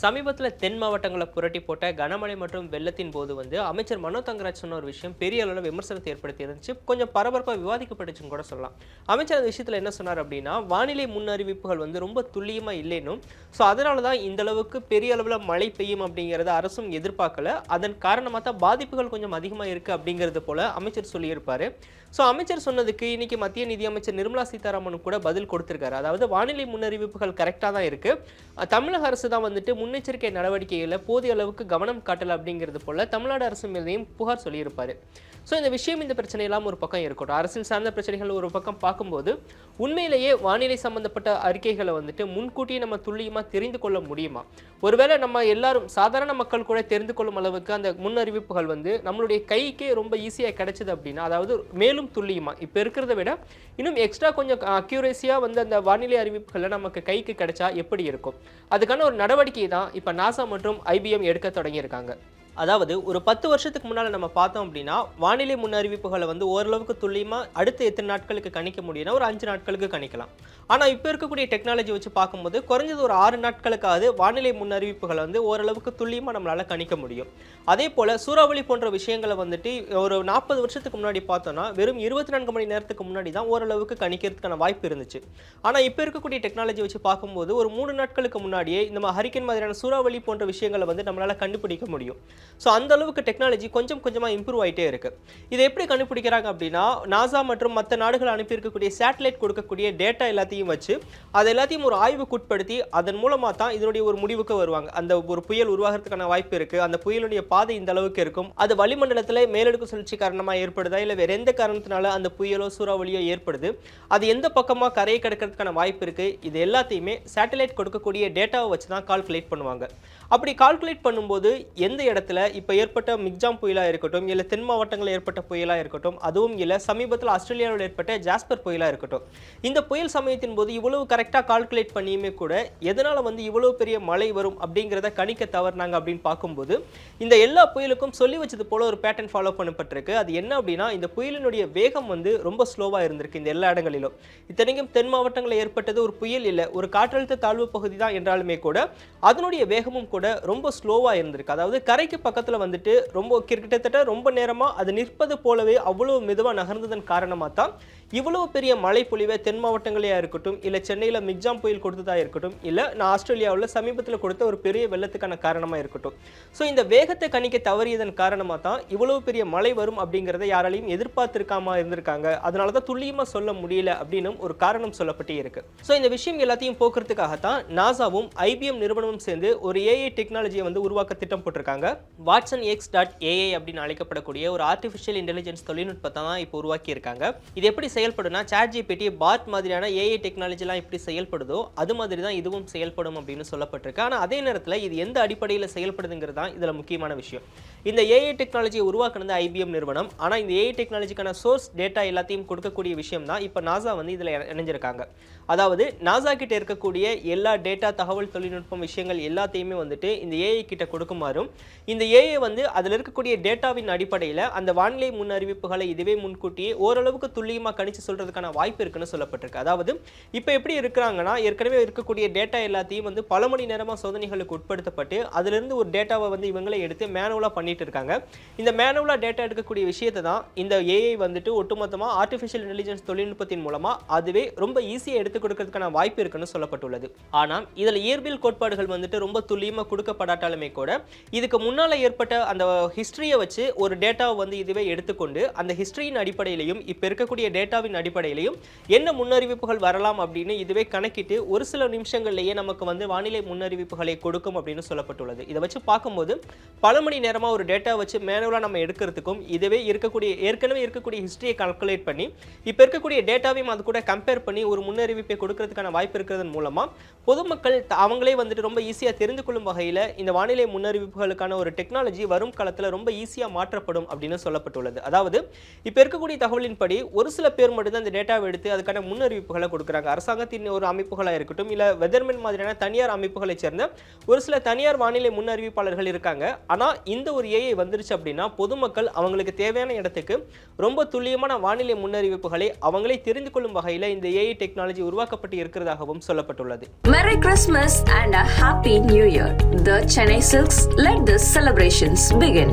சமீபத்தில் தென் மாவட்டங்களை புரட்டி போட்ட கனமழை மற்றும் வெள்ளத்தின் போது வந்து அமைச்சர் மனோ தங்கராஜ் சொன்ன ஒரு விஷயம் பெரிய அளவில் விமர்சனத்தை ஏற்படுத்தி இருந்துச்சு. கொஞ்சம் பரபரப்பாக விவாதிக்கப்பட்டுச்சுன்னு கூட சொல்லலாம். அமைச்சர் அந்த விஷயத்தில் என்ன சொன்னார் அப்படின்னா வானிலை முன்னறிவிப்புகள் வந்து ரொம்ப துல்லியமாக இல்லைனும் ஸோ அதனால தான் இந்த அளவுக்கு பெரிய அளவில் மழை பெய்யும் அப்படிங்கிறத அரசும் எதிர்பார்க்கல. அதன் காரணமாக தான் பாதிப்புகள் கொஞ்சம் அதிகமாக இருக்குது அப்படிங்கிறது போல அமைச்சர் சொல்லியிருப்பார். ஸோ அமைச்சர் சொன்னதுக்கு இன்னைக்கு மத்திய நிதியமைச்சர் நிர்மலா சீதாராமன் கூட பதில் கொடுத்துருக்காரு. அதாவது வானிலை முன்னறிவிப்புகள் கரெக்டாக தான் இருக்குது தமிழக அரசு தான் வந்துட்டு முன்னெச்சரிக்கை நடவடிக்கைகளில் போதிய அளவுக்கு கவனம் காட்டல அப்படிங்கிறது போல தமிழ்நாடு அரசு மீதையும் புகார் சொல்லியிருப்பார். ஸோ இந்த விஷயம் இந்த பிரச்சனை எல்லாம் ஒரு பக்கம் இருக்கட்டும். அரசியல் சார்ந்த பிரச்சனைகள் ஒரு பக்கம் பார்க்கும்போது உண்மையிலேயே வானிலை சம்பந்தப்பட்ட அறிக்கைகளை வந்துட்டு முன்கூட்டியே நம்ம துல்லியமாக தெரிந்து கொள்ள முடியுமா? ஒருவேளை நம்ம எல்லாரும் சாதாரண மக்கள் கூட தெரிந்து கொள்ளும் அளவுக்கு அந்த முன் அறிவிப்புகள் வந்து நம்மளுடைய கைக்கே ரொம்ப ஈஸியாக கிடைச்சது அப்படின்னா அதாவது மேலும் துல்லியமா இப்போ இருக்கிறத விட இன்னும் எக்ஸ்ட்ரா கொஞ்சம் அக்யூரேசியாக வந்து அந்த வானிலை அறிவிப்புகளை நமக்கு கைக்கு கிடைச்சா எப்படி இருக்கும்? அதுக்கான ஒரு நடவடிக்கை தான் இப்போ நாசா மற்றும் ஐபிஎம் எடுக்க தொடங்கியிருக்காங்க. அதாவது ஒரு பத்து வருஷத்துக்கு முன்னால் நம்ம பார்த்தோம் அப்படின்னா வானிலை முன்னறிவிப்புகளை வந்து ஓரளவுக்கு துல்லியமாக அடுத்த எத்தனை நாட்களுக்கு கணிக்க முடியும்னா ஒரு அஞ்சு நாட்களுக்கு கணிக்கலாம். ஆனால் இப்போ இருக்கக்கூடிய டெக்னாலஜி வச்சு பார்க்கும்போது குறைஞ்சது ஒரு ஆறு நாட்களுக்காவது வானிலை முன்னறிவிப்புகளை வந்து ஓரளவுக்கு துல்லியமாக நம்மளால் கணிக்க முடியும். அதே போல் சூறாவளி போன்ற விஷயங்களை வந்துட்டு ஒரு நாற்பது வருஷத்துக்கு முன்னாடி பார்த்தோம்னா வெறும் இருபத்தி நான்கு மணி நேரத்துக்கு முன்னாடி தான் ஓரளவுக்கு கணிக்கிறதுக்கான வாய்ப்பு இருந்துச்சு. ஆனால் இப்போ இருக்கக்கூடிய டெக்னாலஜி வச்சு பார்க்கும்போது ஒரு மூணு நாட்களுக்கு முன்னாடியே இந்த ஹரிக்கன் மாதிரியான சூறாவளி போன்ற விஷயங்களை வந்து நம்மளால் கண்டுபிடிக்க முடியும். ஸோ அந்த அளவுக்கு டெக்னாலஜி கொஞ்சம் கொஞ்சமாக இம்ப்ரூவ் ஆகிட்டே இருக்கு. இதை எப்படி கண்டுபிடிக்கிறாங்க அப்படின்னா நாசா மற்றும் மற்ற நாடுகள் அனுப்பியிருக்கக்கூடிய சேட்டலைட் கொடுக்கக்கூடிய டேட்டா எல்லாத்தையும் வச்சு அது எல்லாத்தையும் ஒரு ஆய்வுக்கு உட்படுத்தி அதன் மூலமாக தான் இதனுடைய ஒரு முடிவுக்கு வருவாங்க. அந்த ஒரு புயல் உருவாகிறதுக்கான வாய்ப்பு இருக்கு. அந்த புயலுடைய பாதை இந்த அளவுக்கு இருக்கும். அது வளிமண்டலத்தில் மேலடுக்கு சுழற்சி காரணமாக ஏற்படுதா இல்லை வேற எந்த காரணத்தினால அந்த புயலோ சூறாவளியோ ஏற்படுது? அது எந்த பக்கமாக கரையை கிடக்கிறதுக்கான வாய்ப்பு இருக்கு? இது எல்லாத்தையுமே சேட்டலைட் கொடுக்கக்கூடிய டேட்டாவை வச்சு தான் கால்குலேட் பண்ணுவாங்க. அப்படி கால்குலேட் பண்ணும்போது எந்த இடத்துல மாவட்டத்தில் இப்போ ஏற்பட்ட மிக்ஜாம் புயலாக இருக்கட்டும் இல்லை தென் மாவட்டங்களில் ஏற்பட்ட புயலாக இருக்கட்டும் அதுவும் இல்லை சமீபத்தில் ஆஸ்திரேலியாவில் ஏற்பட்ட ஜாஸ்பர் புயலாக இருக்கட்டும். இந்த புயல் சமயத்தின் போது இவ்வளவு கரெக்டாக கால்குலேட் பண்ணியுமே கூட எதனால் வந்து இவ்வளவு பெரிய மழை வரும் அப்படிங்கிறத கணிக்க தவறுனாங்க அப்படின்னு பார்க்கும்போது இந்த எல்லா புயலுக்கும் சொல்லி வச்சது போல ஒரு பேட்டர்ன் ஃபாலோ பண்ணப்பட்டிருக்கு. அது என்ன அப்படின்னா இந்த புயலினுடைய வேகம் வந்து ரொம்ப ஸ்லோவாக இருந்திருக்கு இந்த எல்லா இடங்களிலும். இத்தனைக்கும் தென் மாவட்டங்களில் ஏற்பட்டது ஒரு புயல் இல்லை ஒரு காற்றழுத்த தாழ்வு பகுதி தான் என்றாலுமே கூட அதனுடைய வேகமும் கூட ரொம்ப ஸ்லோவாக இருந்திருக்கு. அதாவது கரைக்கு பக்கத்தில் வந்துட்டு ரொம்ப கிட்டத்தட்ட ரொம்ப நேரமாக அது நிற்பது போலவே அவ்வளோ மெதுவாக நகர்ந்ததன் காரணமாக தான் இவ்வளவு பெரிய மழை பொழிவை தென் மாவட்டங்களையாக இருக்கட்டும் இல்லை சென்னையில் மிக்ஜாம் புயல் கொடுத்ததாக இருக்கட்டும் இல்லை நான் ஆஸ்திரேலியாவில் சமீபத்தில் கொடுத்த ஒரு பெரிய வெள்ளத்துக்கான காரணமாக இருக்கட்டும். ஸோ இந்த வேகத்தை கணிக்க தவறியதன் காரணமாக தான் இவ்வளவு பெரிய மழை வரும் அப்படிங்கிறத யாராலையும் எதிர்பார்த்திருக்காம இருந்திருக்காங்க. அதனால தான் துல்லியமாக சொல்ல முடியல அப்படின்னும் ஒரு காரணம் சொல்லப்பட்டே இருக்கு. ஸோ இந்த விஷயம் எல்லாத்தையும் போக்குறதுக்காகத்தான் நாசாவும் ஐபிஎம் நிறுவனமும் சேர்ந்து ஒரு ஏஐ டெக்னாலஜியை வந்து உருவாக்க திட்டம் போட்டிருக்காங்க. வாட்சன் எக்ஸ் டாட் ஏஐ அப்படின்னு அழைக்கப்படக்கூடிய ஒரு ஆர்டிஃபிஷியல் இன்டெலிஜென்ஸ் தொழில்நுட்பத்தை தான் இப்போ உருவாக்கியிருக்காங்க. இது எப்படி செயல்படுனா சாட் ஜிபிடி பாட் மாதிரியான ஏஐ டெக்னாலஜிலாம் எப்படி செயல்படுதோ அது மாதிரி தான் இதுவும் செயல்படும் அப்படின்னு சொல்லப்பட்டிருக்கு. ஆனால் அதே நேரத்தில் இது எந்த அடிப்படையில் செயல்படுதுங்கிறது தான் இதில் முக்கியமான விஷயம். இந்த ஏஐ டெக்னாலஜியை உருவாக்குனது ஐபிஎம் நிறுவனம். ஆனால் இந்த ஏஐ டெக்னாலஜிக்கான சோர்ஸ் டேட்டா எல்லாத்தையும் கொடுக்கக்கூடிய விஷயம் தான் இப்போ நாசா வந்து இதில் இணைஞ்சிருக்காங்க. அதாவது நாசா கிட்ட இருக்கக்கூடிய எல்லா டேட்டா தகவல் தொழில்நுட்பம் விஷயங்கள் எல்லாத்தையுமே வந்துட்டு இந்த ஏஐ கிட்ட கொடுக்குமாறும் இந்த ஏஐ வந்து அதில் இருக்கக்கூடிய டேட்டாவின் அடிப்படையில் அந்த வானிலை முன்னறிவிப்புகளை இதுவே முன்கூட்டியே ஓரளவுக்கு துல்லியமாக கணிச்சு சொல்றதுக்கான வாய்ப்பு இருக்குன்னு சொல்லப்பட்டிருக்கு. அதாவது இப்போ எப்படி இருக்கிறாங்கன்னா ஏற்கனவே இருக்கக்கூடிய டேட்டா எல்லாத்தையும் வந்து பல மணி நேரமாக சோதனைகளுக்கு உட்படுத்தப்பட்டு அதிலிருந்து ஒரு டேட்டாவை வந்து இவங்களே எடுத்து மேனுவலாக பண்ணிட்டு இருக்காங்க. இந்த மேனுவலாக டேட்டா எடுக்கக்கூடிய விஷயத்தை தான் இந்த ஏஐ வந்துட்டு ஒட்டுமொத்தமாக ஆர்டிஃபிஷியல் இன்டெலிஜென்ஸ் தொழில்நுட்பத்தின் மூலமாக அதுவே ரொம்ப ஈஸியாக எடுத்து கொடுக்கறதுக்கான வாய்ப்பு இருக்குன்னு சொல்லப்பட்டுள்ளது. ஆனால் இதில் இயற்பியல் கோட்பாடுகள் வந்துட்டு ரொம்ப துல்லியமாக கொடுக்கப்படாட்டாலுமே கூட இதுக்கு முன்னால் ஏற்பட்ட அந்த ஹிஸ்ட்ரியை வச்சு ஒரு டேட்டாவை வந்து இதுவே எடுத்துக்கொண்டு அந்த ஹிஸ்டரியின் அடிப்படையிலையும் இப்போ இருக்கக்கூடிய டேட்டாவின் அடிப்படையிலையும் என்ன முன்னறிவிப்புகள் வரலாம் அப்படின்னு இதுவே கணக்கிட்டு ஒரு சில நிமிஷங்கள்லேயே நமக்கு வந்து வானிலை முன்னறிவிப்புகளை கொடுக்கும் அப்படின்னு சொல்லப்பட்டுள்ளது. இதை வச்சு பார்க்கும்போது பல மணி நேரமாக ஒரு டேட்டா வச்சு மேனுவலாக நம்ம எடுக்கிறதுக்கும் இதுவே இருக்கக்கூடிய ஏற்கனவே இருக்கக்கூடிய ஹிஸ்டரியை கால்குலேட் பண்ணி இப்போ இருக்கக்கூடிய டேட்டாவையும் அது கூட கம்பேர் பண்ணி ஒரு முன்னறிவிப்பு கொடுக்கறதுக்கான வாய்ப்பு இருக்கிறதன் மூலமாக பொதுமக்கள் அவங்களே வந்துட்டு ரொம்ப ஈஸியாக தெரிந்து கொள்ளும் வகையில் இந்த வானிலை முன்னறிவிப்புகளுக்கான ஒரு டெக்னாலஜி வரும் காலத்தில் ரொம்ப ஈஸியாக மாற்றப்படும் அப்படின்னு சொல்லப்பட்டுள்ளது. அதாவது இப்போ இருக்கக்கூடிய தகவலின்படி ஒரு சில பேர் மட்டும்தான் இந்த டேட்டாவை எடுத்து அதுக்கான முன்னறிவிப்புகளை கொடுக்குறாங்க. அரசாங்கத்தின் ஒரு அமைப்புகளாக இருக்கட்டும் இல்லை வெதர்மென் மாதிரியான தனியார் அமைப்புகளைச் சேர்ந்த ஒரு சில தனியார் வானிலை முன்னறிவிப்பாளர்கள் இருக்காங்க. ஆனால் இந்த ஒரு ஏஐ வந்துருச்சு அப்படின்னா பொதுமக்கள் அவங்களுக்கு தேவையான இடத்துக்கு ரொம்ப துல்லியமான வானிலை முன்னறிவிப்புகளை அவங்களே தெரிந்து கொள்ளும் வகையில் இந்த ஏஐ டெக்னாலஜி உருவாக்கப்பட்டு இருக்கிறதாகவும் சொல்லப்பட்டுள்ளது Merry Christmas and a Happy New Year. The Chennai Silks let the celebrations begin.